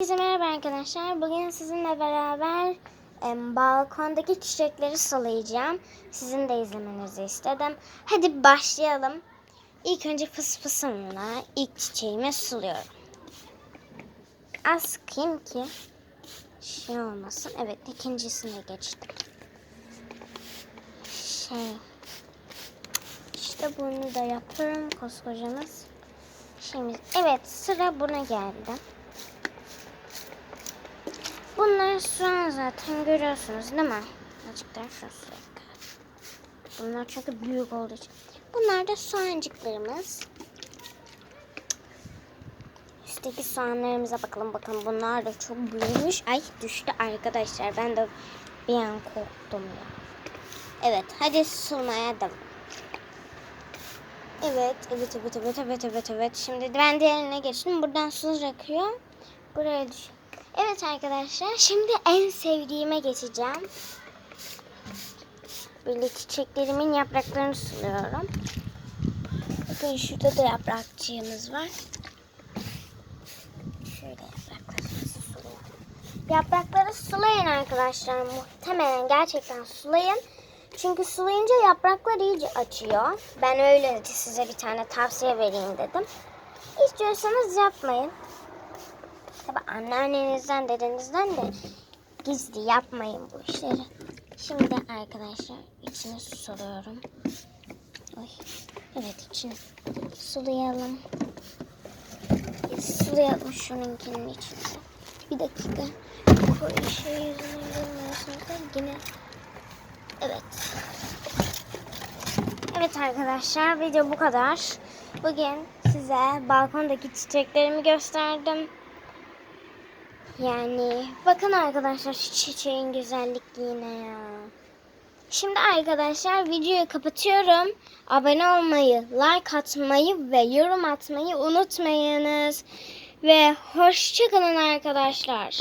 Herkese merhaba arkadaşlar. Bugün sizinle beraber em, balkondaki çiçekleri sulayacağım. Sizin de izlemenizi istedim. Hadi başlayalım. İlk önce fıs fısımla ilk çiçeğimi suluyorum. Az sıkayım ki şey olmasın. Evet ikincisine geçtim. Şey işte bunu da yapıyorum koskocamız. Şimdi evet sıra buna geldi. Bunlar şu an zaten görüyorsunuz değil mi? Azıcık daha şurası. Bunlar çünkü büyük olduğu için. Bunlar da soğancıklarımız. Üstteki soğanlarımıza bakalım bakalım. Bunlar da çok büyümüş. Ay düştü arkadaşlar. Ben de bir an korktum ya. Evet hadi sulmaya devam. Evet, evet, evet, evet, evet, evet, evet. Şimdi ben diğerine geçtim. Buradan su akıyor. Buraya düş. Evet arkadaşlar, şimdi en sevdiğime geçeceğim. Böyle çiçeklerimin yapraklarını suluyorum. Bakın şurada da yaprakçığımız var. Şöyle yapraklarımızı sulayalım. Yaprakları sulayın arkadaşlar. Muhtemelen gerçekten sulayın. Çünkü sulayınca yapraklar iyice açıyor. Ben öyle size bir tane tavsiye vereyim dedim. İstiyorsanız yapmayın. Tabi anneannenizden, dedenizden de gizli yapmayın bu işleri. Şimdi arkadaşlar içine suluyorum. Oy. Evet içine sulayalım. Sulayalım şununkinin içinde. Bir dakika. Koyu şey yüzüne görmüyorsunuz da yine. Evet. Evet arkadaşlar video bu kadar. Bugün size balkondaki çiçeklerimi gösterdim. Yani bakın arkadaşlar şu çiçeğin güzellikliğine ya. Şimdi arkadaşlar videoyu kapatıyorum. Abone olmayı, like atmayı ve yorum atmayı unutmayınız. Ve hoşçakalın arkadaşlar.